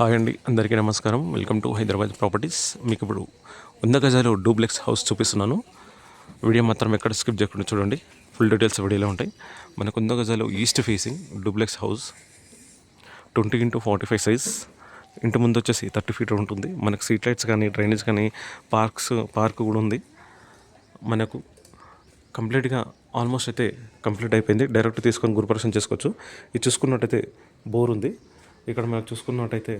Hi అండి అందరికీ నమస్కారం. వెల్కమ్ టు హైదరాబాద్ ప్రాపర్టీస్ మీకు ఇప్పుడు వంద గజాలు డూప్లెక్స్ హౌస్ చూపిస్తున్నాను. వీడియో మాత్రం ఎక్కడ స్కిప్ చేయకుండా చూడండి. ఫుల్ డీటెయిల్స్ వీడియోలో ఉంటాయి. మనకు వంద గజాలు east facing duplex house. Twenty into forty five size ఇంటి ముందు వచ్చేసి థర్టీ ఫీట్ ఉంటుంది మనకు సీట్ లైట్స్ కానీ డ్రైనేజ్ కానీ పార్క్స్ పార్క్ కూడా ఉంది. మనకు కంప్లీట్గా ఆల్మోస్ట్ అయితే కంప్లీట్ అయిపోయింది. డైరెక్ట్ తీసుకొని గురుపరసం చేసుకోవచ్చు. ఇది చూసుకున్నట్టయితే బోర్ ఉంది. ఇక్కడ మనం చూసుకున్నట్టయితే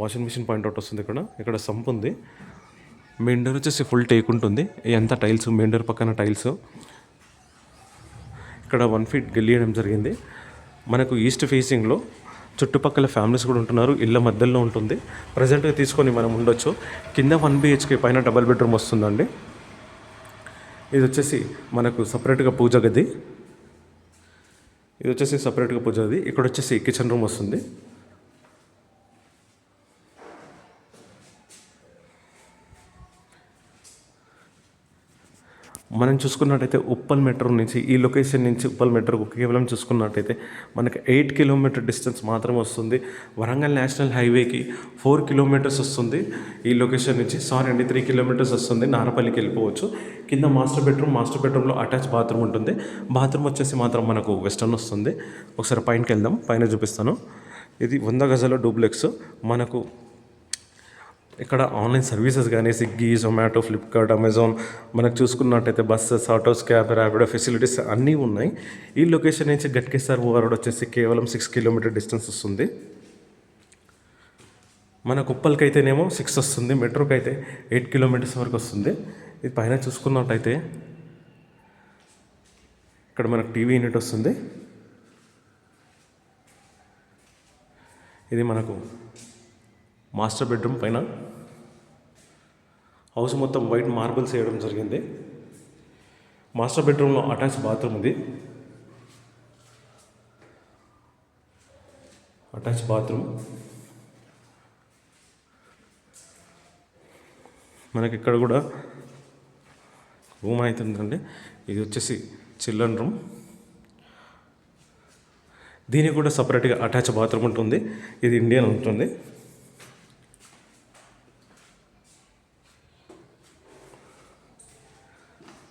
వాషింగ్ మిషన్ పాయింట్ అవుట్ వస్తుంది ఇక్కడ. ఇక్కడ సంప్ ఉంది. మెయిన్ డోర్ వచ్చేసి ఫుల్ టేక్ ఉంటుంది. ఎంత టైల్స్ మెయిన్ డోర్ పక్కన టైల్స్ ఇక్కడ వన్ ఫీట్ గెలియడం జరిగింది. మనకు ఈస్ట్ ఫేసింగ్లో చుట్టుపక్కల ఫ్యామిలీస్ కూడా ఉంటున్నారు. ఇళ్ళ మధ్యలో ఉంటుంది. ప్రజెంట్గా తీసుకొని మనం ఉండొచ్చు. కింద వన్ బిహెచ్కే పైన డబల్ బెడ్రూమ్ వస్తుందండి. ఇది వచ్చేసి మనకు సపరేట్గా పూజ గది. ఇది వచ్చేసి సపరేట్గా పూజ గది. ఇక్కడ వచ్చేసి కిచెన్ రూమ్ వస్తుంది. మనం చూసుకున్నట్టయితే ఉప్పల్ మెట్రో నుంచి ఈ లొకేషన్ నుంచి ఉప్పల్ మెట్రోకు కేవలం చూసుకున్నట్టయితే మనకి ఎయిట్ కిలోమీటర్ డిస్టెన్స్ మాత్రమే వస్తుంది. వరంగల్ నేషనల్ హైవేకి ఫోర్ కిలోమీటర్స్ వస్తుంది. ఈ లొకేషన్ నుంచి సారీ అండి త్రీ కిలోమీటర్స్ వస్తుంది. నారపల్లికి వెళ్ళిపోవచ్చు. కింద మాస్టర్ బెడ్రూమ్ మాస్టర్ బెడ్రూమ్లో అటాచ్ బాత్రూమ్ ఉంటుంది. బాత్రూమ్ వచ్చేసి మాత్రం మనకు వెస్టర్న్ వస్తుంది. ఒకసారి పైనకి వెళ్దాం పైన చూపిస్తాను. ఇది వంద గజాల డూప్లెక్స్. మనకు ఇక్కడ ఆన్లైన్ సర్వీసెస్ కానీ స్విగ్గీ జొమాటో ఫ్లిప్కార్ట్ అమెజాన్ మనకు చూసుకున్నట్టయితే buses autos cab Rapido facilities అన్నీ ఉన్నాయి. ఈ లొకేషన్ నుంచి గట్కేసార్ ఓవర్ వచ్చేసి కేవలం సిక్స్ కిలోమీటర్ డిస్టెన్స్ వస్తుంది. మన కుప్పలకి అయితేనేమో సిక్స్ వస్తుంది మెట్రోకి అయితే ఎయిట్ కిలోమీటర్స్ వరకు వస్తుంది. ఇది పైన చూసుకున్నట్టయితే ఇక్కడ మనకు టీవీ యూనిట్ వస్తుంది. ఇది మనకు మాస్టర్ బెడ్రూమ్ పైన హౌస్ మొత్తం వైట్ మార్బుల్స్ వేయడం జరిగింది. మాస్టర్ బెడ్రూమ్లో అటాచ్ బాత్రూమ్ ఉంది. Attach bathroom. మనకి ఇక్కడ కూడా రూమ్ అవుతుందండి ఇది వచ్చేసి చిల్డ్రన్ రూమ్. దీనికి కూడా సపరేట్గా అటాచ్ బాత్రూమ్ ఉంటుంది. ఇది ఇండియన్ ఉంటుంది.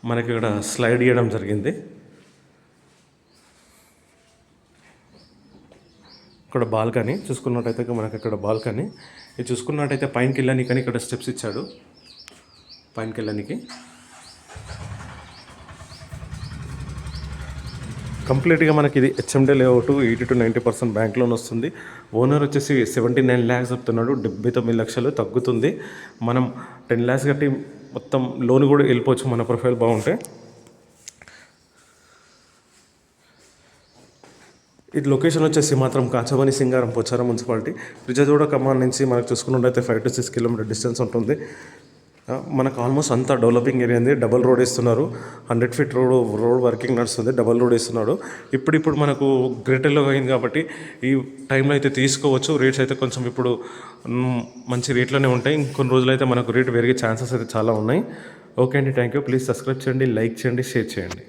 మనకి ఇక్కడ స్లైడ్ ఇవ్వడం జరిగింది. ఇక్కడ బాల్కనీ చూసుకున్నట్టయితే మనకి ఇక్కడ బాల్కనీ. ఇది చూసుకున్నట్టయితే పైనకి వెళ్ళడానికి కానీ ఇక్కడ స్టెప్స్ ఇచ్చాడు. పైనకి వెళ్ళడానికి కంప్లీట్గా మనకి ఇది HMDA layout eighty to ninety percent bank loan వస్తుంది. ఓనర్ వచ్చేసి సెవెంటీ నైన్ ల్యాక్స్ చెప్తున్నాడు. డెబ్బై తొమ్మిది లక్షలు తగ్గుతుంది. మనం టెన్ ల్యాక్స్ కట్టి మొత్తం లోన్ కూడా వెళ్ళిపోవచ్చు మన ప్రొఫైల్ బాగుంటే. ఇది లొకేషన్ వచ్చేసి మాత్రం కాచవని సింగారం పోచారం మున్సిపాలిటీ. విజయదూడ కమాండ్ నుంచి మనకు చూసుకున్నట్టయితే five to six kilometre distance ఉంటుంది. మనకు ఆల్మోస్ట్ అంతా డెవలపింగ్ ఏరియా ఉంది. డబల్ రోడ్ ఇస్తున్నారు hundred feet road road working నడుస్తుంది. డబల్ రోడ్ ఇస్తున్నాడు ఇప్పుడు ఇప్పుడు మనకు గ్రేటర్లో అయింది కాబట్టి ఈ టైంలో అయితే తీసుకోవచ్చు. రేట్స్ అయితే కొంచెం ఇప్పుడు మంచి రేట్లోనే ఉంటాయి. ఇంకొన్ని రోజులైతే మనకు రేట్ పెరిగే ఛాన్సెస్ అయితే చాలా ఉన్నాయి. ఓకే అండి. థ్యాంక్ యూ ప్లీజ్ సబ్స్క్రైబ్ చేయండి లైక్ చేయండి షేర్ చేయండి.